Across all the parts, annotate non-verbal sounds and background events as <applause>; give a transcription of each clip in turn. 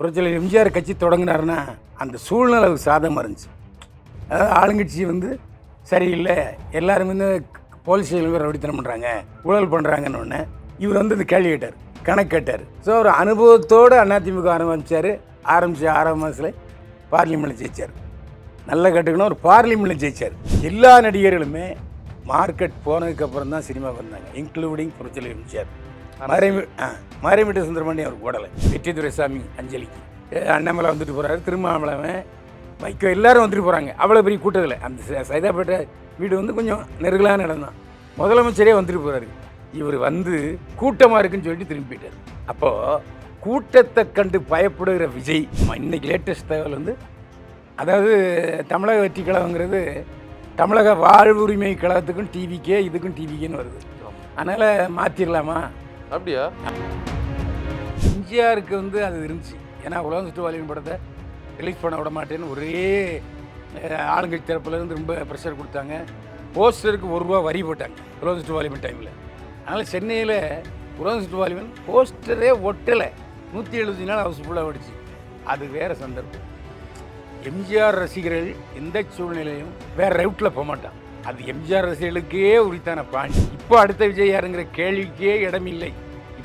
புரட்சியில் எம்ஜிஆர் கட்சி தொடங்கினாருன்னா அந்த சூழ்நிலை சாதகமாக இருந்துச்சு. அதாவது ஆளுங்கட்சி வந்து சரியில்லை எல்லாரும் வந்து போலீஸ் ஸ்டேஷன் ரவுடித்தனம் பண்ணுறாங்க ஊழல் பண்ணுறாங்கன்னு ஒன்று இவர் வந்து இந்த கேள்வி கேட்டார் கணக்கு கேட்டார். ஸோ அவர் அனுபவத்தோடு அதிமுக ஆரம்பித்தார் ஆரம்பித்த ஆறாம் மாதத்தில் பார்லிமெண்ட்டில் ஜெயிச்சார். நல்லா கட்டுக்கணும் ஒரு பார்லிமெண்ட்டில் ஜெயிச்சார். எல்லா நடிகர்களுமே மார்க்கெட் போனதுக்கப்புறம் தான் சினிமா வந்தாங்க இன்க்ளூடிங் புரட்சியில் எம்ஜிஆர். மறைமி மறைமிட்ட சுந்தரமணி அவர் போடலை வெற்றி துரைசாமி அஞ்சலிக்கு அஹ் அண்ணாமலை வந்துட்டு போகிறாரு திருமாவளவன் வைக்கோ எல்லாரும் வந்துட்டு போகிறாங்க அவ்வளோ பெரிய கூட்டத்தில். அந்த ச- சைதாப்பேட்டை வீடு வந்து கொஞ்சம் நெருகலான இடம் தான். முதலமைச்சரே வந்துட்டு போகிறாரு இவர் வந்து கூட்டமாக இருக்குன்னு சொல்லிட்டு திரும்பி போயிட்டார். அப்போது கூட்டத்தை கண்டு பயப்படுகிற விஜய் இன்னைக்கு லேட்டஸ்ட் தகவல் வந்து அதாவது தமிழக வெற்றி கழகங்கிறது தமிழக வாழ்வுரிமை கழகத்துக்கும் டிவிக்கே இதுக்கும் டிவிக்கேன்னு வருது. அதனால் மாற்றிடலாமா அப்படியா? எம்ஜிஆருக்கு வந்து அது இருந்துச்சு. ஏன்னா உலகம் சுற்றுவாளியின் படத்தை ரிலீஸ் பண்ண விட மாட்டேன்னு ஒரே ஆளுங்கட்சி தரப்புலேருந்து ரொம்ப ப்ரெஷர் கொடுத்தாங்க. போஸ்டருக்கு ஒரு ரூபா வரி போட்டாங்க உலகம் சுற்றுவாலிமன் டைமில் அதனால் சென்னையில் உலகம் சுற்றுவாலிமன் போஸ்டரே ஒட்டலை. நூற்றி எழுபத்தி நாள் ஹவுஸ்ஃபுல்லாக ஓடிச்சு. அது வேறு சந்தர்ப்பம். எம்ஜிஆர் ரசிகர்கள் எந்த சூழ்நிலையும் வேறு ரவுட்டில் போக மாட்டான் அது எம்ஜிஆர் ரசிகர்களுக்கே உரித்தான பாணி. இப்போ அடுத்த விஜய் யாருங்கிற கேள்விக்கே இடமில்லை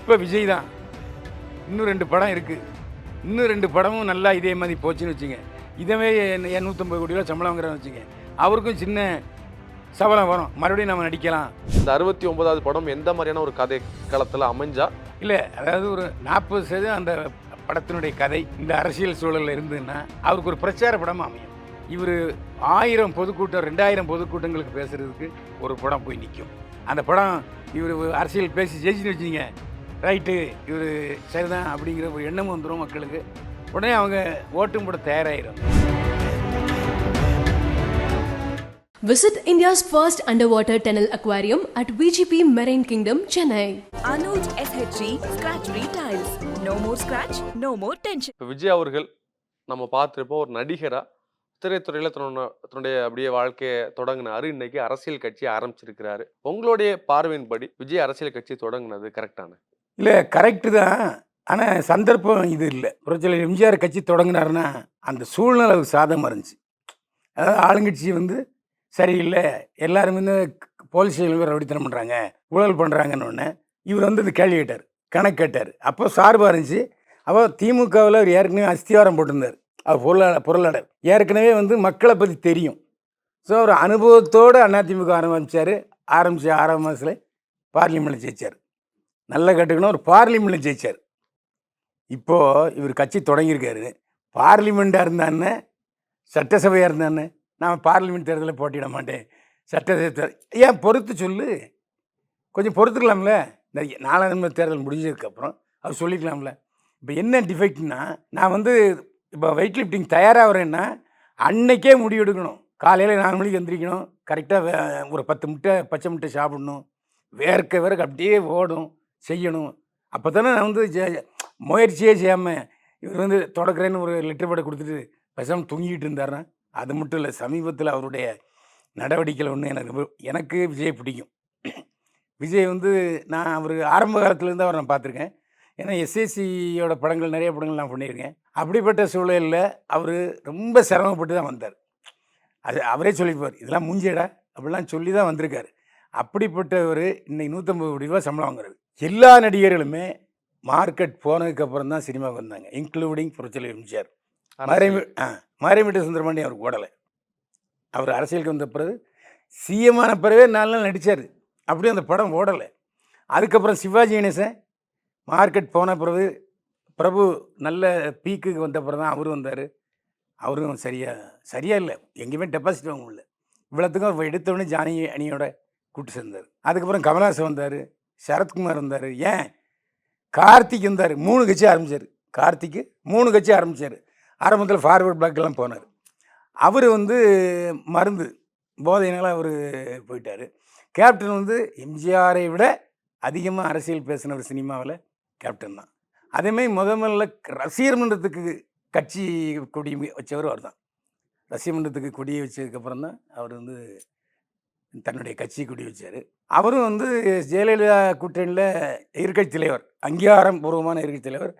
இப்போ விஜய் தான். இன்னும் ரெண்டு படம் இருக்குது இன்னும் ரெண்டு படமும் நல்லா இதே மாதிரி போச்சுன்னு வச்சுங்க. இதவே என் நூற்றம்பது கோடி ரூபா சம்பளம் வாங்குறான்னு வச்சுங்க. அவருக்கும் சின்ன சபலம் வரும். மறுபடியும் நம்ம நடிக்கலாம். இந்த அறுபத்தி ஒன்பதாவது படம் எந்த மாதிரியான ஒரு கதை களத்துல அமைஞ்சா? இல்லை அதாவது ஒரு நாற்பது சதவீதம் அந்த படத்தினுடைய கதை இந்த அரசியல் சூழலில் இருந்ததுன்னா அவருக்கு ஒரு பிரச்சார படமாக அமையும். இவர் ஆயிரம் பொதுக்கூட்டம் ரெண்டாயிரம் பொதுக்கூட்டங்களுக்கு பேசுகிறதுக்கு ஒரு படம் போய் நிற்கும் அந்த படம் இவர் அரசியல் பேசி ஜெயிச்சுன்னு வச்சுங்க. ரைட்டு இவர் சரிதான் அப்படிங்கிற ஒரு எண்ணம் வந்துடும் மக்களுக்கு உடனே அவங்க ஓட்டும் போட தயாராகிடும் Visit India's first underwater tunnel aquarium at VGP Marine Kingdom, Chennai. Anuj SHG Scratch Free Tiles. No more scratch, no more tension. இப்போ விஜய் அவர்கள் நம்ம பார்த்துருப்போம் ஒரு நடிகரா திரைத்துறையில் தன்னோட தன்னுடைய அப்படியே வாழ்க்கையை தொடங்கினாரு இன்னைக்கு அரசியல் கட்சி ஆரம்பிச்சிருக்கிறாரு உங்களுடைய பார்வையின்படி விஜய் அரசியல் கட்சி தொடங்கினது கரெக்டான இல்லை கரெக்டு தான். ஆனால் சந்தர்ப்பம் இது இல்லை. புரட்சியில் எம்ஜிஆர் கட்சி தொடங்கினாருன்னா அந்த சூழ்நிலை சாதகமாக இருந்துச்சு. அதாவது ஆளுங்கட்சி வந்து சரியில்லை எல்லாரும் வந்து போலீஸ் ஸ்டேஷன் ரவுடித்தனம் பண்ணுறாங்க ஊழல் பண்ணுறாங்கன்னு ஒன்று இவர் வந்து இந்த கேள்வி கேட்டார் கணக்கு கேட்டார். அப்போ சார்பாக இருந்துச்சு. அப்போ திமுகவில் அவர் ஏற்கனவே அஸ்திவாரம் போட்டிருந்தார். அவர் பொருளாளர் பொருளாளர். ஏற்கனவே வந்து மக்களை பற்றி தெரியும். ஸோ அவர் அனுபவத்தோடு அதிமுக ஆரம்பித்தார் ஆரம்பித்த ஆறாம் மாதத்தில் பார்லிமெண்ட்டில் ஜெயிச்சார். நல்லா கட்டுக்கணும் ஒரு பார்லிமெண்ட்டில் ஜெயிச்சார். இப்போது இவர் கட்சி தொடங்கியிருக்காரு. பார்லிமெண்ட்டாக இருந்தான்னு சட்டசபையாக இருந்தான்னு நான் பார்லிமெண்ட் தேர்தலில் போட்டியிட மாட்டேன். சட்டசபை ஏன் பொறுத்து சொல்லு? கொஞ்சம் பொறுத்துக்கலாம்ல. இந்த நாலாயிரம் தேர்தல் முடிஞ்சதுக்கப்புறம் அவர் சொல்லிக்கலாம்ல. இப்போ என்ன டிஃபெக்ட்னா நான் வந்து இப்போ வெயிட் லிஃப்டிங் தயாராகிறேன்னா அன்னைக்கே முடிவு எடுக்கணும். காலையில் நாலு மணிக்கு எந்திரிக்கணும். கரெக்டாக ஒரு பத்து முட்டை பச்சை முட்டை சாப்பிடணும். வேர்க்க வேர்க்க அப்படியே ஓடும். செய்யணும். அப்போ தானே நான் வந்து முயற்சியே செய்யாமல் இவர் வந்து தொடக்கிறேன்னு ஒரு லெட்டர் பேடை கொடுத்துட்டு பேசாமல் தூங்கிட்டு இருந்தாருன்னா அது மட்டும் இல்லை சமீபத்தில் அவருடைய நடவடிக்கைகள் ஒன்று எனக்கு ரொம்ப- எனக்கு விஜய் பிடிக்கும். விஜய் வந்து நான் அவர் ஆரம்ப காலத்துலேருந்து அவரை நான் பார்த்துருக்கேன். ஏன்னா எஸ்எஸ்சியோட படங்கள் நிறைய படங்கள் நான் பண்ணியிருக்கேன். அப்படிப்பட்ட சூழலில் அவர் ரொம்ப சிரமப்பட்டு தான் வந்தார். அது அவரே சொல்லிப்பார் இதெல்லாம் மூஞ்சியடா அப்படிலாம் சொல்லி தான் வந்திருக்காரு. அப்படிப்பட்டவர் இன்னைக்கு நூற்றம்பது கோடி ரூபா சம்பளம் வாங்குறாரு எல்லா நடிகர்களுமே மார்க்கெட் போனதுக்கப்புறம் தான் சினிமா வந்தாங்க இன்க்ளூடிங் புரட்சியில் எம்ஜிஆர். மறைமி மறைமிட்ட சுந்தரமணி அவர் ஓடலை. அவர் அரசியலுக்கு வந்த பிறகு சிஎம் ஆன பிறவே நாலு நாள் நடித்தார் அப்படியே அந்த படம் ஓடலை. அதுக்கப்புறம் சிவாஜி கணேசன் மார்க்கெட் போன பிறகு பிரபு நல்ல பீக்குக்கு வந்த பிறகு தான் அவரும் வந்தார். அவரும் சரியா சரியா இல்லை. எங்கேயுமே டெபாசிட் வாங்க முடியல. இவ்வளோத்துக்கும் அவர் எடுத்தவொடனே ஜானி அணியோட கூட்டு சேர்ந்தார். அதுக்கப்புறம் கமல்ஹாசன் வந்தார். சரத்குமார் இருந்தார். ஏன்? கார்த்திக் வந்தார் மூணு கட்சி ஆரம்பித்தார் கார்த்திக்கு மூணு கட்சி ஆரம்பித்தார் ஆரம்பத்தில் ஃபார்வர்ட் பிளாக்கெல்லாம் போனார். அவர் வந்து மருந்து போதையினால் அவர் போயிட்டார். கேப்டன் வந்து எம்ஜிஆரை விட அதிகமாக அரசியல் பேசினவர் சினிமாவில் கேப்டன் தான். அதேமாதிரி முத முதல்ல ரசிகர் மன்றத்துக்கு கட்சி கொடி வச்சவர் அவர் தான் ரசிகர் மன்றத்துக்கு கொடியை வச்சதுக்கப்புறம் தான் அவர் வந்து தன்னுடைய கட்சி கொடி வச்சார். அவரும் வந்து ஜெயலலிதா கூட்டணியில் எதிர்க்கட்சி தலைவர் அங்கீகாரம் பூர்வமான எதிர்க்கட்சி தலைவர்.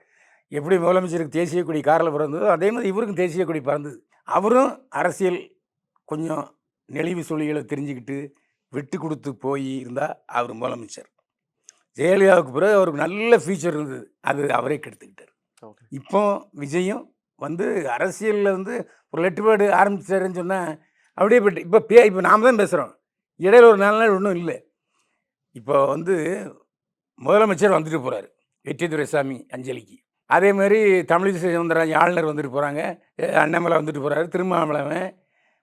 எப்படி முதலமைச்சருக்கு தேசிய கொடி காரில் பிறந்ததோ அதே மாதிரி இவருக்கும் தேசிய கொடி பிறந்தது. அவரும் அரசியல் கொஞ்சம் நெளிவு சுழிகளை தெரிஞ்சுக்கிட்டு விட்டு கொடுத்து போய் இருந்தால் அவர் முதலமைச்சர். ஜெயலலிதாவுக்கு பிறகு அவருக்கு நல்ல ஃபியூச்சர் இருந்தது. அது அவரே கெடுத்துக்கிட்டார். இப்போ விஜயும் வந்து அரசியலில் வந்து ஒரு லெட்டுப்பாடு ஆரம்பிச்சாருன்னு சொன்னால் அப்படியே போயிட்டு இப்போ பே இப்போ நாம் தான் பேசுகிறோம் இடையில ஒரு நாலு நாள் ஒன்றும் இல்லை. இப்போ வந்து முதலமைச்சர் வந்துட்டு போகிறாரு வெற்றி துரைசாமி அஞ்சலிக்கு. அதே மாதிரி தமிழிசை சவுந்தரராஜன் ஆளுநர் வந்துட்டு போகிறாங்க அண்ணாமலை வந்துட்டு போகிறாரு திருமாவளவன்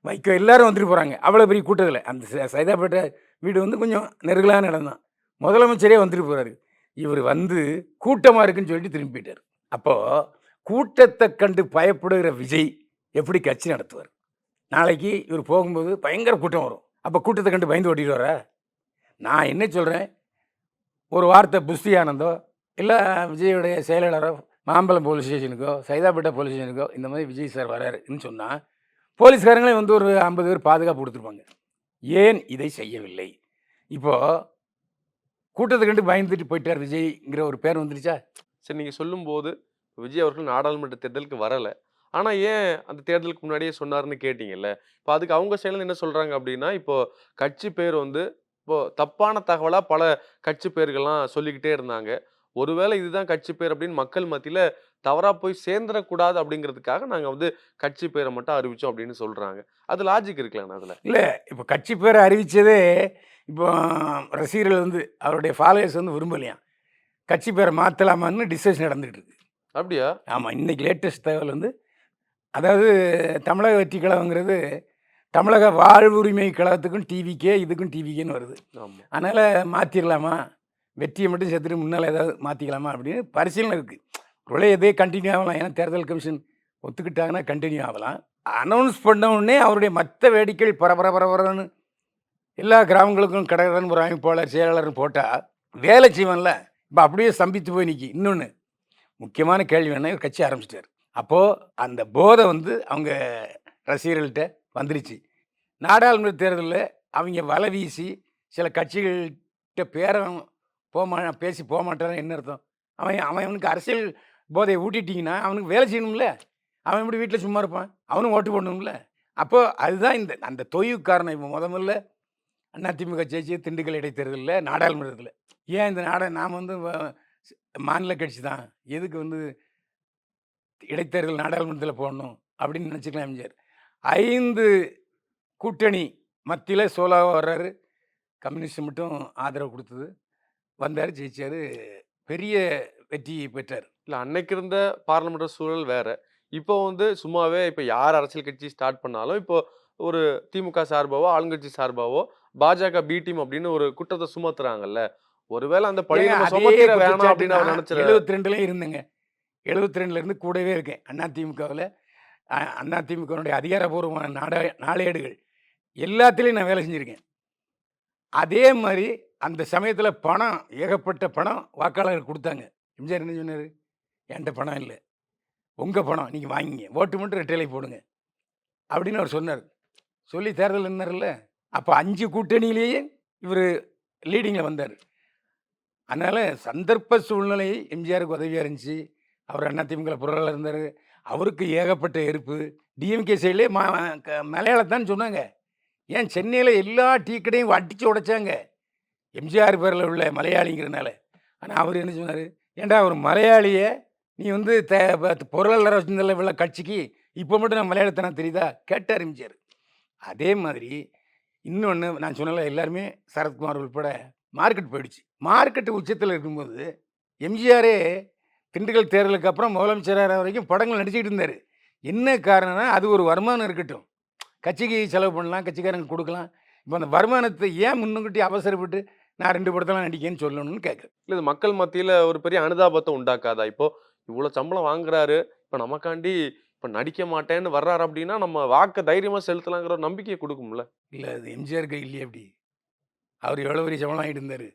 வைக்கோ எல்லாரும் வந்துட்டு போகிறாங்க அவ்வளோ பெரிய கூட்டத்தில். அந்த ச- சைதாப்பேட்டை வீடு வந்து கொஞ்சம் நெருகலான இடம் தான். முதலமைச்சரே வந்துட்டு போகிறாரு இவர் வந்து கூட்டமாக இருக்குன்னு சொல்லிட்டு திரும்பி போயிட்டார். அப்போது கூட்டத்தை கண்டு பயப்படுகிற விஜய் எப்படி கட்சி நடத்துவார்? நாளைக்கு இவர் போகும்போது பயங்கர கூட்டம் வரும். அப்போ கூட்டத்தை கண்டு பயந்து ஓட்டிட்டு வர நான் என்ன சொல்கிறேன் ஒரு வார்த்தை புஸ்தி ஆனந்தோ இல்லை விஜயுடைய செயலாளரோ மாம்பலம் போலீஸ் ஸ்டேஷனுக்கோ சைதாப்பேட்டை போலீஸ் ஸ்டேஷனுக்கோ இந்த மாதிரி விஜய் சார் வராருன்னு சொன்னால் போலீஸ்காரங்களே வந்து ஒரு ஐம்பது பேர் பாதுகாப்பு கொடுத்துருப்பாங்க. ஏன் இதை செய்யவில்லை? இப்போது கூட்டத்தை கண்டு பயந்துட்டு போயிட்டார் விஜய்ங்கிற ஒரு பேர் வந்துருச்சா? சரி நீங்கள் சொல்லும்போது விஜய் அவர்கள் நாடாளுமன்ற தேர்தலுக்கு வரலை. ஆனால் ஏன் அந்த தேர்தலுக்கு முன்னாடியே சொன்னார்னு கேட்டிங்கல்ல? இப்போ அதுக்கு அவங்க சைடுல என்ன சொல்கிறாங்க அப்படின்னா இப்போ கட்சி பேர் வந்து இப்போ தப்பான தகவலா பல கட்சி பேர்கள்லாம் சொல்லிக்கிட்டே இருந்தாங்க. ஒருவேளை இதுதான் கட்சி பேர் அப்படின்னு மக்கள் மத்தியில தவறா போய் சேர்ந்துடக்கூடாது அப்படிங்கிறதுக்காக நாங்க வந்து கட்சி பேரை மட்டும் அறிவிச்சோம் அப்படின்னு சொல்றாங்க. அது லாஜிக் இருக்குல்ல அதுல? இல்லை இப்போ கட்சி பேரை அறிவித்ததே இப்போ ரசிகர்கள் வந்து அவருடைய ஃபாலோயர்ஸ் வந்து விரும்பலையாம் கட்சி பேரை மாற்றலாமான்னு டிஸ்கஷன் நடந்துகிட்டு இருக்கு. அப்படியா? ஆமாம் இன்னைக்கு லேட்டஸ்ட் தகவல் வந்து அதாவது தமிழக வெற்றி கழகங்கிறது தமிழக வாழ்வுரிமை கழகத்துக்கும் டிவிக்கே இதுக்கும் டிவிக்கேன்னு வருது. அதனால் மாற்றிடலாமா வெற்றியை மட்டும் சேர்த்துட்டு முன்னால் ஏதாவது மாற்றிக்கலாமா அப்படின்னு பரிசீலனை இருக்குது ஒருவேளை எதே கண்டினியூ ஆகலாம். ஏன்னா தேர்தல் கமிஷன் ஒத்துக்கிட்டாங்கன்னா கண்டினியூ ஆகலாம். அனௌன்ஸ் பண்ண உடனே அவருடைய மற்ற வேடிக்கைகள் பரபர பரபரன்னு எல்லா கிராமங்களுக்கும் கடற்கடன் ஒரு அமைப்பாளர் செயலாளர்னு போட்டால் வேலை செய்வான்ல. இப்போ அப்படியே ஸ்தம்பித்து போய் நிற்கி இன்னொன்று முக்கியமான கேள்வி என்ன கட்சி ஆரம்பிச்சிட்டார். அப்போது அந்த போதை வந்து அவங்க ரசிகர்கள்ட்ட வந்துருச்சு. நாடாளுமன்ற தேர்தலில் அவங்க வலை வீசி சில கட்சிகள்கிட்ட பேரம் போமா பேசி போக மாட்டான்னு என்ன அர்த்தம்? அவன் அவன் அவனுக்கு அரசியல் போதையை ஊட்டிட்டிங்கன்னா அவனுக்கு வேலை செய்யணும்ல. அவன் எப்படி வீட்டில் சும்மா இருப்பான்? அவனும் ஓட்டு போடணும்ல. அப்போது அதுதான் இந்த அந்த தொய்வு காரணம். இப்போ முத முதல்ல அதிமுக ஜெயிச்சு திண்டுக்கல் இடைத்தேர்தலில் நாடாளுமன்றத்தில் ஏன் இந்த நாட நாம் வந்து மாநில கட்சி தான். எதுக்கு வந்து இடைத்தேர்தல் நாடாளுமன்றத்தில் போடணும் அப்படின்னு நினச்சிக்கலாம் எம்ஜிஆர். ஐந்து கூட்டணி மத்தியில் சோலாவாக வர்றாரு. கம்யூனிஸ்ட் மட்டும் ஆதரவு கொடுத்தது. வந்தார் ஜெயிச்சார். பெரிய வெற்றி பெற்றார். இல்ல அன்னைக்கு இருந்த பார்லிமெண்ட் சூழல் வேற. இப்போ வந்து சும்மாவே இப்போ யார் அரசியல் கட்சி ஸ்டார்ட் பண்ணாலும் இப்போ ஒரு திமுக சார்பாவோ ஆளுங்கட்சி சார்பாவோ பாஜக பி டீம் அப்படின்னு ஒரு குற்றத்தை சுமத்துறாங்கல்ல. ஒருவேளை அந்த பழி ஏங்க, நம்ம அதே சுமத்திர வேணாம் அப்படின்னு அவர் நான் நினைச்சிரு 72 இருந்தேங்க. 72 இருந்து கூடவே இருக்கேன். அண்ணா திமுகவில். அண்ணா திமுகவுடைய அதிகாரப்பூர்வமான நாட நாளேடுகள் எல்லாத்துலேயும் நான் வேலை செஞ்சுருக்கேன். அதே மாதிரி அந்த சமயத்தில் பணம் ஏகப்பட்ட பணம் வாக்காளர்கள் கொடுத்தாங்க. எம்ஜிஆர் என்ன சொன்னார்? என்கிட்ட பணம் இல்லை. உங்கள் பணம் நீங்கள் வாங்கிங்க. ஓட்டு மட்டும் ரெட்டைலை போடுங்க. அப்படின்னு அவர் சொன்னார். சொல்லி தேர்தல் நின்னார்ல அப்போ அஞ்சு கூட்டணியிலேயே இவர் லீடிங்கில் வந்தார். அதனால் சந்தர்ப்ப சூழ்நிலை எம்ஜிஆருக்கு உதவியாக இருந்துச்சு. அவர் அதிமுக பொருளாளர் இருந்தார். அவருக்கு ஏகப்பட்ட எரிப்பு. டிஎம்கே சைட்லேயே மா க- மலையாளத்தான் சொன்னாங்க. ஏன் சென்னையில் எல்லா டீ கடையும் அடித்து உடைச்சாங்க. எம்ஜிஆர் பேரில் உள்ள மலையாளிங்கிறனால. ஆனால் அவர் என்ன சொன்னார்? ஏன்டா ஒரு மலையாளியை நீ வந்து த பொருளாளர் வச்சிருந்தல உள்ள கட்சிக்கு இப்போ மட்டும் நான் மலையாளத்தனா தெரியுதா? கேட்டார் எம்ஜிஆர். அதே மாதிரி இன்னொன்று நான் சொன்னல எல்லாருமே சரத்குமார் உள்பட மார்க்கெட் போயிடுச்சு. மார்க்கெட்டு உச்சத்தில் இருக்கும்போது எம்ஜிஆரே திண்டுக்கல் தேர்தலுக்கு அப்புறம் முதலமைச்சராக வரைக்கும் படங்கள் நடிச்சுக்கிட்டு இருந்தார். என்ன காரணம்னா அது ஒரு வருமானம் இருக்கட்டும். கட்சிக்கு செலவு பண்ணலாம் கட்சிக்காரங்க கொடுக்கலாம். இப்போ அந்த வருமானத்தை ஏன் முன்னுக்கூட்டி அவசரப்பட்டு நான் ரெண்டு படத்தெல்லாம் நடிக்கேன்னு சொல்லணும்னு கேட்குறேன் இல்ல இது மக்கள் மத்தியில ஒரு பெரிய அனுதாபத்தை உண்டாக்காதா? இப்போ இவ்வளவு சம்பளம் வாங்குறாரு. இப்போ நமக்காண்டி இப்போ நடிக்க மாட்டேன்னு வர்றாரு அப்படின்னா நம்ம வாக்க தைரியமா செலுத்தலாங்கிற ஒரு நம்பிக்கையை கொடுக்கும்ல. இல்லை அது எம்ஜிஆர் கை இல்லையே அப்படி. அவர் எவ்வளோ பெரிய சம்பளம் ஆகிட்டு இருந்தார்.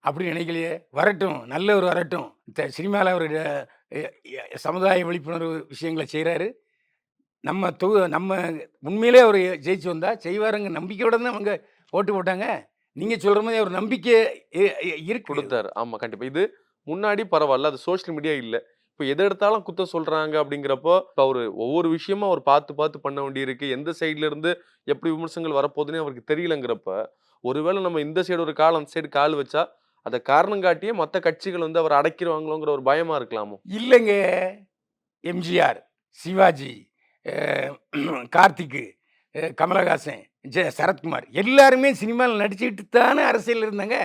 அப்படி நினைக்கலையே. வரட்டும் நல்லவர் வரட்டும். சினிமாவில் அவர் சமுதாய விழிப்புணர்வு விஷயங்களை செய்கிறாரு நம்ம தொ நம்ம உண்மையிலே அவர் ஜெயிச்சு வந்தால் செய்வாருங்க நம்பிக்கையோட தான் அவங்க ஓட்டு போட்டாங்க. நீங்கள் சொல்கிற மாதிரி அவர் நம்பிக்கை இ- இ- இருக்கு. கொடுத்தாரு. இது முன்னாடி பரவாயில்ல. அது சோஷியல் மீடியா இல்லை. இப்போ எதை எடுத்தாலும் குத்த சொல்கிறாங்க அப்படிங்கிறப்போ இப்போ அவர் ஒவ்வொரு விஷயமும் அவர் பார்த்து பார்த்து பண்ண வேண்டியிருக்கு. எந்த சைட்லேருந்து எப்படி விமர்சனங்கள் வரப்போகுதுன்னு அவருக்கு தெரியலங்கிறப்ப ஒருவேளை நம்ம இந்த சைடு ஒரு கால் அந்த சைடு கால் வச்சா அதை காரணம் காட்டியே மற்ற கட்சிகள் வந்து அவர் அடைக்கிறவாங்களோங்கிற ஒரு பயமா இருக்கலாமோ? இல்லைங்க. எம்ஜிஆர் சிவாஜி கார்த்திக்கு கமலஹாசன் ஜெ சரத்குமார் எல்லாருமே சினிமாவில் நடிச்சுக்கிட்டு தானே அரசியல் இருந்தாங்க.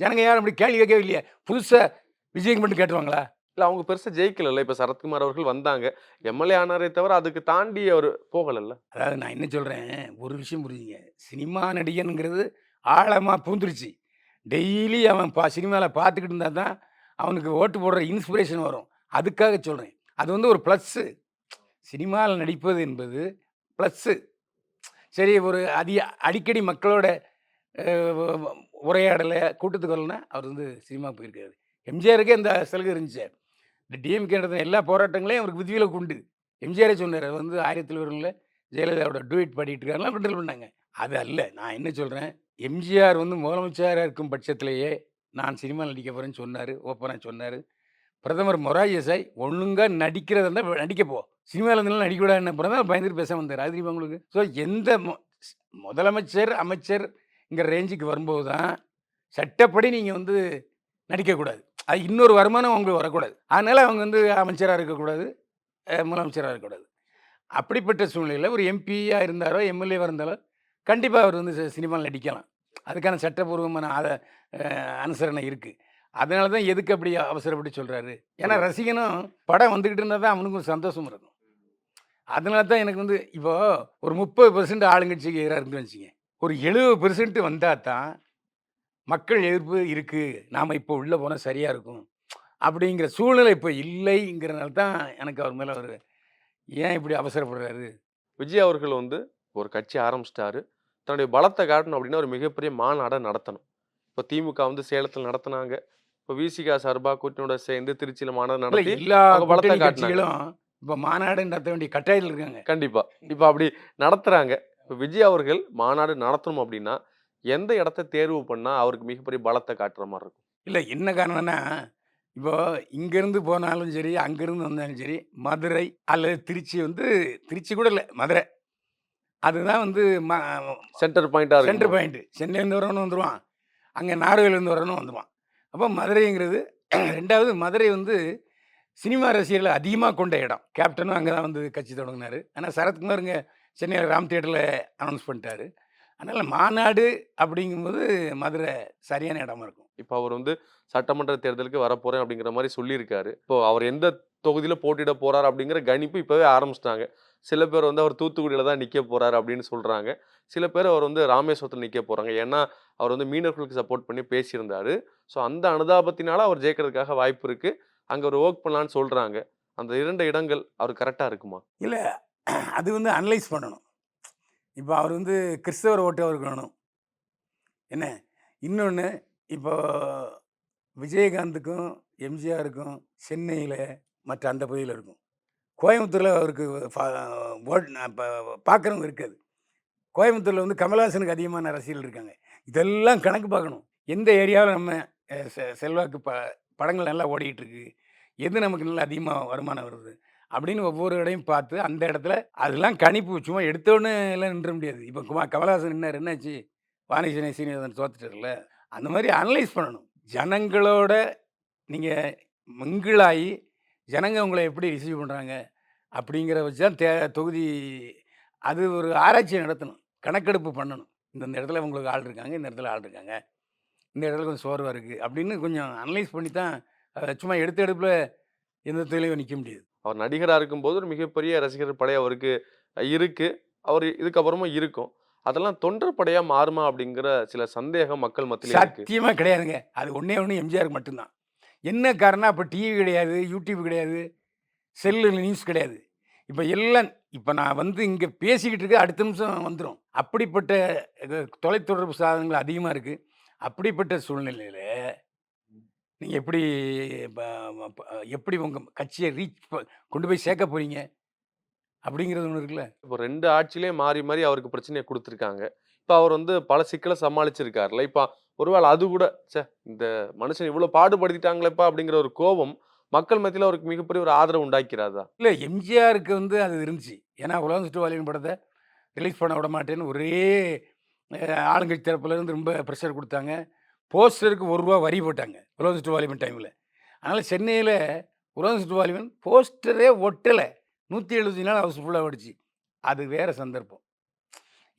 ஜனங்க யாரும் அப்படி கேள்வி கேட்கவே இல்லையா. புதுசாக விஜய்க்கு மட்டும் கேட்டுவாங்களா இல்ல அவங்க பெருசா ஜெயிக்கல இப்ப சரத்குமார் அவர்கள் வந்தாங்க. எம்எல்ஏ ஆனாரே தவிர அதுக்கு தாண்டி அவர் போகலல்ல. அதாவது நான் என்ன சொல்கிறேன் ஒரு விஷயம் புரிஞ்சுங்க. சினிமா நடிகனுங்கிறது ஆழமாக பூந்துருச்சு. டெய்லி அவன் பா சினிமாவில் பார்த்துக்கிட்டு இருந்தால் தான் அவனுக்கு ஓட்டு போடுற இன்ஸ்பிரேஷன் வரும். அதுக்காக சொல்கிறேன் அது வந்து ஒரு ப்ளஸ்ஸு சினிமாவில் நடிப்பது என்பது ப்ளஸ்ஸு சரி ஒரு அதி அடிக்கடி மக்களோட உரையாடலை கூட்டத்துக்கொள்ளனா அவர் வந்து சினிமா போயிருக்காரு. எம்ஜிஆருக்கே இந்த சலுகை இருந்துச்சு. இந்த டிஎம்கே நடத்தின எல்லா போராட்டங்களையும் அவருக்கு விதிவிலக்கு உண்டு. எம்ஜிஆரே சொன்னார் வந்து ஆயிரத்தி வரும்ல ஜெயலலிதாவோட டூயிட் பாடிட்டு இருக்காருலாம் கிண்டல் பண்ணாங்க. அது அல்ல. நான் என்ன சொல்கிறேன் எம்ஜிஆர் வந்து முதலமைச்சராக இருக்கும் பட்சத்திலேயே நான் சினிமாவில் நடிக்க போகிறேன்னு சொன்னார் ஓப்பனாக சொன்னார். பிரதமர் மொராஜ் தேசாய் ஒழுங்காக நடிக்கிறதா இருந்தால் நடிக்க போ. சினிமாவில் இருந்தாலும் நடிக்கக்கூடாதுன்னு அப்புறம் தான் பயந்துட்டு பேச வந்தார் அது தெரியுமா உங்களுக்கு? ஸோ எந்த முதலமைச்சர் அமைச்சர்ங்கிற ரேஞ்சுக்கு வரும்போது தான் சட்டப்படி நீங்கள் வந்து நடிக்கக்கூடாது. அது இன்னொரு வருமானம் அவங்களுக்கு வரக்கூடாது. அதனால் அவங்க வந்து அமைச்சராக இருக்கக்கூடாது முதலமைச்சராக இருக்கக்கூடாது. அப்படிப்பட்ட சூழ்நிலையில் ஒரு எம்பியாக இருந்தாரோ எம்எல்ஏவாக இருந்தாலோ கண்டிப்பாக அவர் வந்து சினிமாவில் நடிக்கலாம். அதுக்கான சட்டபூர்வமான ஆத அனுசரணை இருக்குது அதனால தான் எதுக்கு அப்படி அவசரப்பட்டு சொல்கிறாரு ஏன்னா ரசிகனும் படம் வந்துக்கிட்டு இருந்தால் தான் அவனுக்கும் சந்தோஷம் இருக்கும் அதனால தான் எனக்கு வந்து இப்போ ஒரு முப்பது பெர்சன்ட் ஆளுங்கட்சிக்கு எதிராக இருக்குன்னு வச்சுங்க. ஒரு எழுபது பெர்சன்ட் வந்தால் தான் மக்கள் எதிர்ப்பு இருக்குது நாம் இப்போ உள்ளே போனால் சரியாக இருக்கும். அப்படிங்கிற சூழ்நிலை இப்போ இல்லைங்கிறனால தான் எனக்கு அவர் மேலே ஒரு ஏன் இப்படி அவசரப்படுறாரு? விஜய் அவர்கள் வந்து ஒரு கட்சி ஆரம்பிச்சிட்டாரு. தன்னுடைய பலத்தை காட்டணும் அப்படின்னா ஒரு மிகப்பெரிய மாநாடை நடத்தணும். இப்போ திமுக வந்து சேலத்தில் நடத்துனாங்க. இப்போ விசிகா சார்பா கூட்டணியோட சேர்ந்து திருச்சியில மாநாடு நடத்தி எல்லா பலத்தை. கட்சிகளும் இப்போ மாநாடு நடத்த வேண்டிய கட்டாயத்தில் இருக்காங்க. கண்டிப்பா. இப்போ அப்படி நடத்துறாங்க. இப்போ விஜய் அவர்கள் மாநாடு நடத்தணும் அப்படின்னா எந்த இடத்த தேர்வு பண்ணா அவருக்கு மிகப்பெரிய பலத்தை காட்டுற மாதிரி இருக்கும்? இல்லை என்ன காரணம்னா இப்போ இங்கேருந்து போனாலும் சரி அங்கேருந்து வந்தாலும் சரி மதுரை அல்லது திருச்சி வந்து திருச்சி கூட இல்லை மதுரை. அதுதான் வந்து சென்டர் பாயிண்டா சென்டர் இருக்கு பாயிண்ட். சென்னையிலேருந்து வரவனும் வந்துடுவான் அங்கே நார்வேலேருந்து வரவனும் வந்துடுவான் அப்போ மதுரைங்கிறது <clears throat> ரெண்டாவது மதுரை வந்து சினிமா ரசிகர்களை அதிகமாக கொண்ட இடம். கேப்டனும் அங்கே தான் வந்து கட்சி தொடங்கினார். ஆனால் சரத்குமார் இங்கே சென்னையில் ராம் தியேட்டரில் அனௌன்ஸ் பண்ணிட்டாரு. அதனால் மாநாடு அப்படிங்கும்போது மதுரை சரியான இடமா இருக்கும். இப்போ அவர் வந்து சட்டமன்ற தேர்தலுக்கு வரப்போறேன் அப்படிங்கிற மாதிரி சொல்லியிருக்காரு. இப்போ அவர் எந்த தொகுதியில போட்டியிட போறாரு அப்படிங்கிற கணிப்பு இப்பவே ஆரம்பிச்சிட்டாங்க. சில பேர் வந்து அவர் தூத்துக்குடியில் தான் நிற்க போகிறாரு அப்படின்னு சொல்கிறாங்க சில பேர் அவர் வந்து ராமேஸ்வரத்தில் நிற்க போகிறாங்க ஏன்னா அவர் வந்து மீனவர்களுக்கு சப்போர்ட் பண்ணி பேசியிருந்தார். ஸோ அந்த அனுதாபத்தினால அவர் ஜெயிக்கிறதுக்காக வாய்ப்பு இருக்குது அங்கே அவர் ஒர்க் பண்ணலான்னு சொல்கிறாங்க அந்த இரண்டு இடங்கள் அவர் கரெக்டாக இருக்குமா? இல்லை அது வந்து அனலைஸ் பண்ணணும். இப்போ அவர் வந்து கிறிஸ்தவர் ஓட்டவர் அவருக்கு வேணும். என்ன? இன்னொன்று இப்போ விஜயகாந்துக்கும் எம்ஜிஆருக்கும் சென்னையில் மற்ற அந்த பகுதியில் இருக்கும். கோயம்புத்தூரில் அவருக்கு பார்க்குறவங்க இருக்காது. கோயம்புத்தூரில் வந்து கமல்ஹாசனுக்கு அதிகமான ரசிகர்கள் இருக்காங்க. இதெல்லாம் கணக்கு பார்க்கணும். எந்த ஏரியாவில் நம்ம செ- செல்வாக்கு ப படங்கள் நல்லா ஓடிக்கிட்டுருக்கு. எது நமக்கு நல்லா அதிகமாக வருமானம் வருது? அப்படின்னு ஒவ்வொரு இடையும் பார்த்து அந்த இடத்துல அதெல்லாம் கணிப்பு சும்மா எடுத்தோன்னு எல்லாம் நின்ற முடியாது. இப்போ குமா கமலஹாசன் என்ன என்னாச்சு? வாணிஜனை சீனிவாசன் தோத்துட்டார்ல அந்த மாதிரி அனலைஸ் பண்ணணும். ஜனங்களோட நீங்கள் மிங்கிளாகி ஜனங்க உங்களை எப்படி ரிசீவ் பண்ணுறாங்க அப்படிங்கிற வச்சு தான் தே தொகுதி அது ஒரு ஆராய்ச்சி நடத்தணும். கணக்கெடுப்பு பண்ணணும். இந்த இடத்துல உங்களுக்கு ஆள் இருக்காங்க இந்த இடத்துல ஆள் இருக்காங்க. இந்த இடத்துல கொஞ்சம் சோர்வாக இருக்குது அப்படின்னு கொஞ்சம் அனலைஸ் பண்ணி தான் சும்மா எடுத்த எடுப்பில் எந்த தொழிலையும் நிற்க முடியாது. அவர் நடிகரா இருக்கும்போது ஒரு மிகப்பெரிய ரசிகர் படை அவருக்கு இருக்கு. அவர் இதுக்கப்புறமா இருக்கும். அதெல்லாம் தொண்டர் படையா மாறுமா அப்படிங்கிற சில சந்தேகம் மக்கள் மத்தியில சத்தியமாக கிடையாதுங்க. அது ஒன்றே ஒன்று எம்ஜிஆருக்கு மட்டும்தான். என்ன காரணம் அப்போ டிவி கிடையாது யூடியூப் கிடையாது செல்லு நியூஸ் கிடையாது. இப்போ எல்லாம் இப்போ நான் வந்து இங்கே பேசிக்கிட்டு இருக்க அடுத்த நிமிஷம் வந்துடும் அப்படிப்பட்ட இது தொலைத்தொடர்பு சாதனங்கள் அதிகமாக இருக்குது அப்படிப்பட்ட சூழ்நிலையில் நீங்கள் எப்படி எப்படி உங்கள் கட்சியை ரீச் கொண்டு போய் சேர்க்க போகிறீங்க அப்படிங்கிறது ஒன்று இருக்குல்ல. இப்போ ரெண்டு ஆட்சியிலே மாறி மாறி அவருக்கு பிரச்சனையை கொடுத்துருக்காங்க. இப்போ அவர் வந்து பல சிக்கலை சமாளிச்சிருக்காருல்ல. இப்போ ஒருவேளை அது கூட சே இந்த மனுஷன் இவ்வளோ பாடுபடுத்திட்டாங்களேப்பா அப்படிங்கிற ஒரு கோபம் மக்கள் மத்தியில் அவருக்கு மிகப்பெரிய ஒரு ஆதரவு உண்டாக்கிறாதா? இல்லை எம்ஜிஆருக்கு வந்து அது இருந்துச்சு. ஏன்னா உலகம் சுற்றுவாளியின் படத்தை ரிலீஸ் பண்ண விட மாட்டேன்னு ஒரே ஆளுங்கட்சி தரப்புலேருந்து ரொம்ப ப்ரெஷர் கொடுத்தாங்க. போஸ்டருக்கு ஒரு ரூபா வரி போட்டாங்க உலகம் சுற்றுவாலிபன் டைமில் அதனால் சென்னையில் உலகம் சுற்றுவாலிபன் போஸ்டரே ஒட்டலை. நூற்றி எழுபத்தி நாள் ஹவுஸ்ஃபுல்லாக ஓடிச்சு. அது வேறு சந்தர்ப்பம்.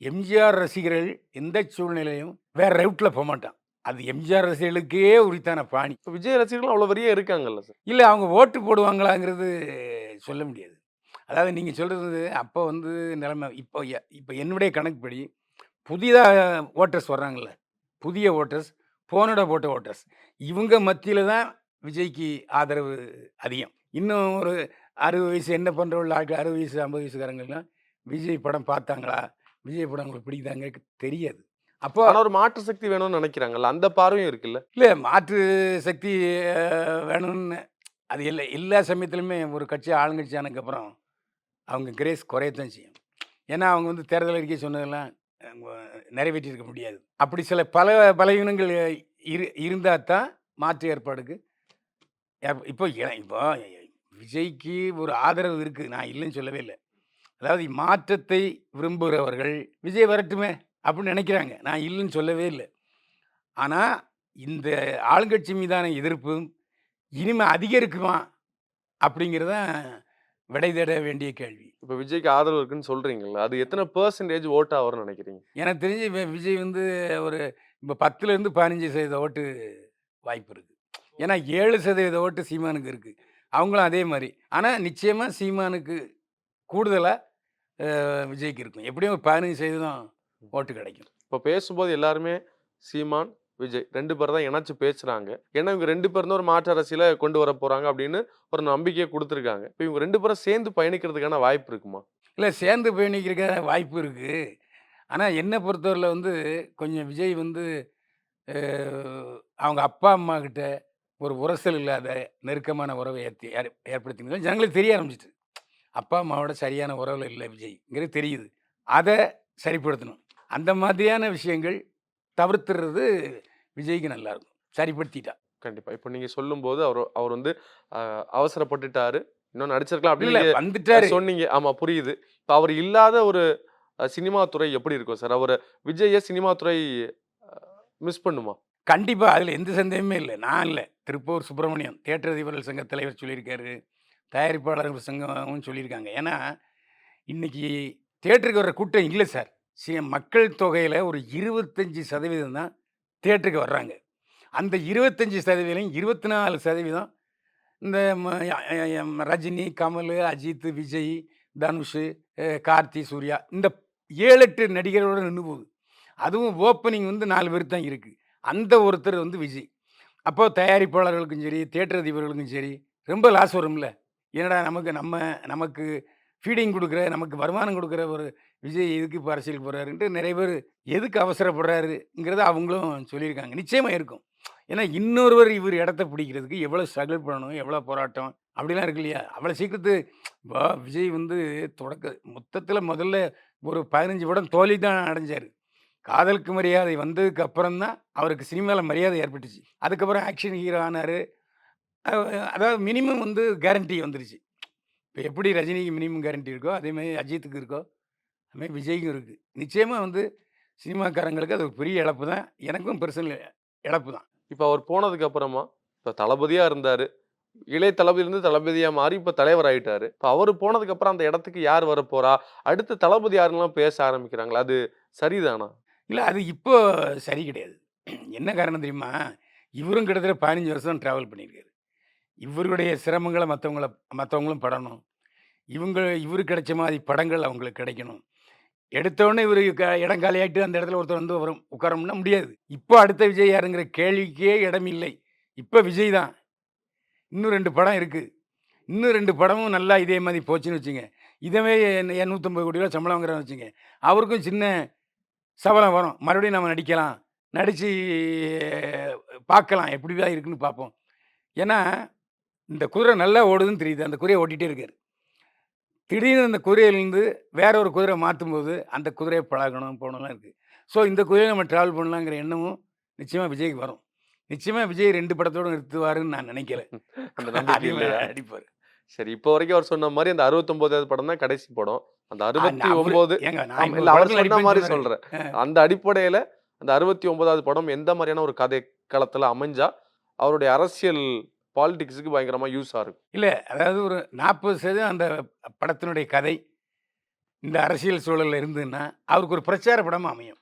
எம்ஜிஆர் ரசிகர்கள் எந்த சூழ்நிலையும் வேறு ரவுட்டில் போக மாட்டான் அது எம்ஜிஆர் ரசிகர்களுக்கே உரித்தான பாணி. இப்ப விஜய் ரசிகர்கள் அவ்வளவு வரியா இருக்காங்கல்ல சார்? இல்லை அவங்க ஓட்டு போடுவாங்களாங்கிறது சொல்ல முடியாது. அதாவது நீங்கள் சொல்கிறது அப்போ வந்து நிலைமை இப்போ இப்போ என்னுடைய கணக்குப்படி புதிதாக ஓட்டர்ஸ் வர்றாங்கல்ல. புதிய ஓட்டர்ஸ் போனோட போட்ட ஓட்டர்ஸ். இவங்க மத்தியில் தான் விஜய்க்கு ஆதரவு அதிகம். இன்னும் ஒரு அறுபது வயசு என்ன பண்ணுற உள்ள ஆட்கள் அறுபது வயசு ஐம்பது வயசுக்காரங்கள்லாம் விஜய் படம் பார்த்தாங்களா? விஜய் படம் உங்களுக்கு பிடிக்குதாங்க தெரியாது. அப்போ ஆனா ஒரு மாற்று சக்தி வேணும்னு நினைக்கிறாங்கல்ல அந்த பார்வையும் இருக்குல்ல? இல்லை மாற்று சக்தி வேணும்னு அது இல்லை. எல்லா சமயத்துலையுமே ஒரு கட்சி ஆளுங்கட்சி ஆனதுக்கப்புறம் அவங்க கிரேஸ் குறையத்தான் செய்யும். ஏன்னா அவங்க வந்து தேர்தல் அறிக்கை சொன்னதெல்லாம் நிறைவேற்றியிருக்க முடியாது. அப்படி சில பல பலவீனங்கள் இரு இருந்தால் தான் மாற்று ஏற்பாடுக்கு ஏற்ப- இப்போ இப்போ விஜய்க்கு ஒரு ஆதரவு இருக்குது நான் இல்லைன்னு சொல்லவே இல்லை. அதாவது மாற்றத்தை விரும்புகிறவர்கள் விஜய் வரட்டுமே அப்படின்னு நினைக்கிறாங்க. நான் இல்லைன்னு சொல்லவே இல்லை. ஆனால் இந்த ஆளுங்கட்சி மீதான எதிர்ப்பும் இனிமே அதிகரிக்குமா அப்படிங்கிறதான் விடை தேட வேண்டிய கேள்வி. இப்ப விஜய்க்கு ஆதரவு இருக்குன்னு சொல்றீங்கல்ல அது எத்தனை பெர்சன்டேஜ் ஓட்டா வரும்னு நினைக்கிறீங்க? எனக்கு தெரிஞ்சு வி- விஜய் வந்து ஒரு இப்போ பத்துலேருந்து பதினஞ்சு சதவீத ஓட்டு வாய்ப்பு இருக்குது ஏன்னா ஏழு சதவீத ஓட்டு சீமானுக்கு இருக்குது அவங்களும் அதே மாதிரி. ஆனால் நிச்சயமாக சீமானுக்கு கூடுதலாக விஜய்க்கு இருக்கும் எப்படியும் பதினஞ்சு சதவீதம் ஓட்டு கிடைக்கும். இப்போ பேசும்போது எல்லாருமே சீமான் விஜய் ரெண்டு பேர் தான் இணைச்சு பேசுறாங்க. ஏன்னா இவங்க ரெண்டு பேரும் தான் ஒரு மாற்று அரசியலை கொண்டு வர போறாங்க அப்படின்னு ஒரு நம்பிக்கையை கொடுத்துருக்காங்க. இப்போ இவங்க ரெண்டு பேரும் சேர்ந்து பயணிக்கிறதுக்கான வாய்ப்பு இருக்குமா? இல்லை சேர்ந்து பயணிக்கிறக்க வாய்ப்பு இருக்குது ஆனால் என்னை பொறுத்தவரையில் வந்து கொஞ்சம் விஜய் வந்து அவங்க அப்பா அம்மா கிட்ட ஒரு உரசல் இல்லாத நெருக்கமான உறவை ஏற்றி ஏற் ஏற்படுத்தினது. ஜனங்களுக்கு தெரிய ஆரம்பிச்சிட்டு. அப்பா அம்மாவோட சரியான உறவில் இல்லை விஜய்ங்கிறது தெரியுது. அதை சரிப்படுத்தணும். அந்த மாதிரியான விஷயங்கள் தவிர்த்துறது விஜய்க்கு நல்லாயிருக்கும் சரிப்படுத்திட்டா. கண்டிப்பா. இப்போ நீங்க சொல்லும்போது அவர் அவர் வந்து அவசரப்பட்டுட்டாரு. இன்னும் நடிச்சிருக்கலாம் அப்படின்னு வந்துட்டாரு. சொன்னீங்க. ஆமா புரியுது. இப்போ அவர் இல்லாத ஒரு சினிமா துறை எப்படி இருக்கும் சார்? அவர் விஜய சினிமா துறை மிஸ் பண்ணுமா? கண்டிப்பாக அதில் எந்த சந்தேகமே இல்லை. நான் இல்லை. திருப்பூர் சுப்பிரமணியம் தியேட்டர் அதிபர்கள் சங்க தலைவர் சொல்லியிருக்காரு. தயாரிப்பாளர்கள் சங்கமும் சொல்லியிருக்காங்க. ஏன்னா இன்றைக்கி தேட்டருக்கு வர்ற கூட்டம் இல்லை சார். சி மக்கள் தொகையில் ஒரு இருபத்தஞ்சி சதவீதம் தான் தேட்டருக்கு வர்றாங்க. அந்த இருபத்தஞ்சி சதவீதம் இருபத்தி நாலு சதவீதம் இந்த ரஜினி கமல் அஜித் விஜய் தனுஷ் கார்த்தி சூர்யா இந்த ஏழு எட்டு நடிகர்களோடு நின்று போகுது. அதுவும் ஓப்பனிங் வந்து நாலு பேர் தான் இருக்குது அந்த ஒருத்தர் வந்து விஜய். அப்போ தயாரிப்பாளர்களுக்கும் சரி தேட்டர் அதிபர்களுக்கும் சரி ரொம்ப லாஸ் வரும்ல. என்னடா நமக்கு நம்ம நமக்கு ஃபீடிங் கொடுக்குற நமக்கு வருமானம் கொடுக்குற ஒரு விஜய் எதுக்கு இப்போ அரசியலுக்கு போகிறாருன்ட்டு நிறைய பேர் எதுக்கு அவசரப்படுறாருங்கிறத அவங்களும் சொல்லியிருக்காங்க. நிச்சயமாக இருக்கும். ஏன்னா இன்னொருவர் இவர் இடத்த பிடிக்கிறதுக்கு எவ்வளோ ஸ்ட்ரகிள் பண்ணணும் எவ்வளோ போராட்டம் அப்படிலாம் இருக்கு இல்லையா? அவ்வளோ சீக்கிரத்து இப்போ விஜய் வந்து தொடக்க மொத்தத்தில் முதல்ல ஒரு பதினஞ்சு படம் தோல்வி தான் அடைஞ்சார். காதலுக்கு மரியாதை வந்ததுக்கு அப்புறம் தான் அவருக்கு சினிமாவில் மரியாதை ஏற்பட்டுச்சு. அதுக்கப்புறம் ஆக்ஷன் ஹீரோ ஆனார். அதாவது மினிமம் வந்து கேரண்டி வந்துருச்சு. இப்போ எப்படி ரஜினிக்கு மினிமம் கேரண்டி இருக்கோ அதே மாதிரி அஜித்துக்கு இருக்கோ அதுமாதிரி விஜய்க்கும் இருக்குது நிச்சயமாக வந்து சினிமாக்காரங்களுக்கு அது ஒரு பெரிய இழப்பு தான். எனக்கும் பர்சனல் இழப்பு தான். இப்போ அவர் போனதுக்கு அப்புறமா இப்போ தளபதியா இருந்தாரு. இளைய தளபதியிலிருந்து தளபதியா மாறி இப்போ தலைவர் ஆயிட்டாரு. இப்போ அவர் போனதுக்கு அப்புறம் அந்த இடத்துக்கு யார் வர போறா அடுத்து தளபதி யாருங்கெல்லாம் பேச ஆரம்பிக்கிறாங்களா? அது சரிதானா? இல்லை அது இப்போ சரி கிடையாது. என்ன காரணம் தெரியுமா? இவரும் கிட்டத்தட்ட பதினஞ்சு வருஷம் ட்ராவல் பண்ணியிருக்காரு. இவருடைய சிரமங்களை மற்றவங்கள மற்றவங்களும் படணும். இவங்க இவருக்கு கிடைச்ச மாதிரி படங்கள் அவங்களுக்கு கிடைக்கணும். எடுத்தோடனே இவர் க இடம் காலியாகிட்டு அந்த இடத்துல ஒருத்தர் வந்து வரும் உட்காரம்னா முடியாது. இப்போ அடுத்த விஜய் யாருங்கிற கேள்விக்கே இடம் இல்லை. இப்போ விஜய் தான். இன்னும் ரெண்டு படம் இருக்குது இன்னும் ரெண்டு படமும் நல்லா இதே மாதிரி போச்சுன்னு வச்சுங்க. இதவே என் என் நூற்றம்பது கோடி ரூபா சம்பளம் வாங்குறேன்னு வச்சுங்க. அவருக்கும் சின்ன சபலம் வரும். மறுபடியும் நம்ம நடிக்கலாம். நடித்து பார்க்கலாம். எப்படி தான் இருக்குன்னு பார்ப்போம். ஏன்னா இந்த குதிரை நல்லா ஓடுதுன்னு தெரியுது. அந்த குதிரையை ஓட்டிகிட்டே இருக்காரு. திடீர்னு அந்த குதிரையிலேருந்து வேற ஒரு குதிரை மாற்றும்போது அந்த குதிரையை பழகணும் போகணும்லாம் இருக்குது ஸோ இந்த குதிரையை நம்ம ட்ராவல் பண்ணலாங்கிற எண்ணமும் நிச்சயமாக விஜய்க்கு வரும். நிச்சயமா விஜய் ரெண்டு படத்தோட நிறுத்துவாருன்னு நான் நினைக்கல. <laughs> அந்த நடிப்பாரு சரி இப்போ வரைக்கும் அவர் சொன்ன மாதிரி அந்த அறுபத்தொன்பதாவது படம் தான் கடைசி படம். அந்த அறுபத்தி ஒன்பது இல்ல அவர் சொன்ன மாதிரி. சொல்றேன். அந்த அடிப்படையில அந்த அறுபத்தி ஒன்பதாவது படம் எந்த மாதிரியான ஒரு கதை களத்துல அமைஞ்சா அவருடைய அரசியல் பாலிடிக்ஸுக்கு பயங்கரமாக யூஸ் ஆகும் இல்லை அதாவது ஒரு நாற்பது சதவீதம் அந்த படத்தினுடைய கதை இந்த அரசியல் சூழலில் இருந்ததுன்னா அவருக்கு ஒரு பிரச்சார படமாக அமையும்.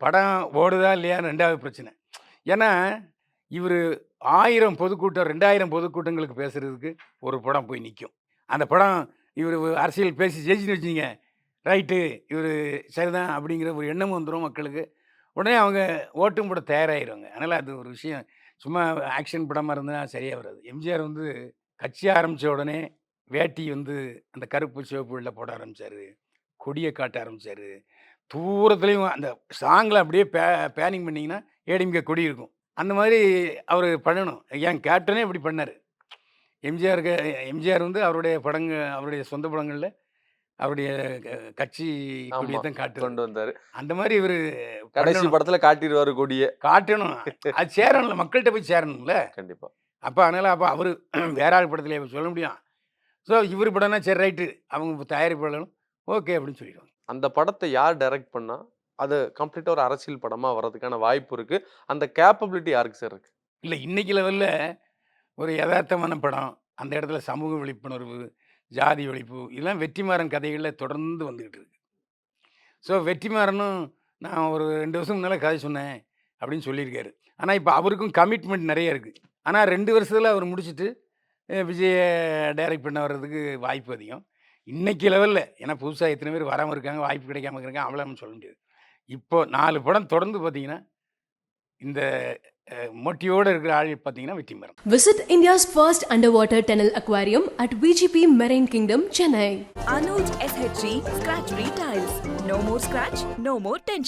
படம் ஓடுதா இல்லையா? ரெண்டாவது பிரச்சனை. ஏன்னா இவர் ஆயிரம் பொதுக்கூட்டம் ரெண்டாயிரம் பொதுக்கூட்டங்களுக்கு பேசுகிறதுக்கு ஒரு படம் போய் நிற்கும் அந்த படம் இவர் அரசியல் பேசி ஜெயிச்சுன்னு வச்சுங்க ரைட்டு இவர் சரிதான் அப்படிங்கிற ஒரு எண்ணம் வந்துடும் மக்களுக்கு. உடனே அவங்க ஓட்டும் போட தயாராகிடுவாங்க அதனால் அது ஒரு விஷயம் சும்மா ஆக்ஷன் படமாக இருந்தால் சரியாக வராது. எம்ஜிஆர் வந்து கட்சி ஆரம்பித்த உடனே வேட்டி வந்து அந்த கருப்பு சிவப்பு உள்ள போட ஆரம்பித்தார் கொடியை காட்ட ஆரம்பித்தார் தூரத்துலேயும் அந்த சாங்கில் அப்படியே பே பேனிங் பண்ணிங்கன்னா ஏடிமிக்க கொடி இருக்கும். அந்த மாதிரி அவர் பண்ணணும். ஏன் கேப்டனே இப்படி பண்ணார். எம்ஜிஆருக்கு எம்ஜிஆர் வந்து அவருடைய படங்கள் அவருடைய சொந்த படங்களில் அவருடைய கட்சி கொடியை ஆமா, தான் காட்டுவார். கொண்டு வந்தாரு. அந்த மாதிரி இவர் கடைசி படத்துல காட்டிடுவாரு கொடிய. காட்டணும். அது சேரணும்ல. மக்கள்கிட்ட போய் சேரணும்ல. கண்டிப்பா. அப்போ அதனால் அப்போ அவர் <clears throat> வேற ஆள் படத்துல சொல்ல முடியும். ஸோ இவர் படம்னா சரி ரைட்டு. அவங்க தயாரிப்பாளரும் ஓகே அப்படின்னு சொல்லிடுவாங்க. அந்த படத்தை யார் டைரக்ட் பண்ணா அது கம்ப்ளீட்டா ஒரு அரசியல் படமா வர்றதுக்கான வாய்ப்பு இருக்கு. அந்த கேப்பபிலிட்டி யாருக்கு சார் இருக்கு? இல்லை இன்னைக்கு லெவலில் ஒரு யதார்த்தமான படம். அந்த இடத்துல சமூக விழிப்புணர்வு ஜாதி ஒழிப்பு இதெல்லாம் வெற்றிமாறன் கதைகளில் தொடர்ந்து வந்துக்கிட்டு இருக்கு. ஸோ வெற்றிமாறனும் நான் ஒரு ரெண்டு வருஷம் முன்னால் கதை சொன்னேன் அப்படின்னு சொல்லியிருக்காரு. ஆனால் இப்போ அவருக்கும் கமிட்மெண்ட் நிறைய இருக்குது ஆனால் ரெண்டு வருஷத்தில் அவர் முடிச்சுட்டு அஹ், விஜயை டைரக்ட் பண்ண வர்றதுக்கு வாய்ப்பு அதிகம். இன்றைக்கி லெவலில் ஏன்னா புதுசாக எத்தனை பேர் வராமல் இருக்காங்க வாய்ப்பு கிடைக்காம இருக்காங்க அவ்வளோ சொல்ல முடியாது. இப்போ நாலு படம் தொடர்ந்து பார்த்தீங்கன்னா இந்த மொட்டியோடு இருக்கிற ஆள் பார்த்தீங்கன்னா Vetrimaaran Visit India's first underwater tunnel aquarium at VGP Marine Kingdom, Chennai. Anuj SHG Scratch Retiles. No more scratch, no more tension.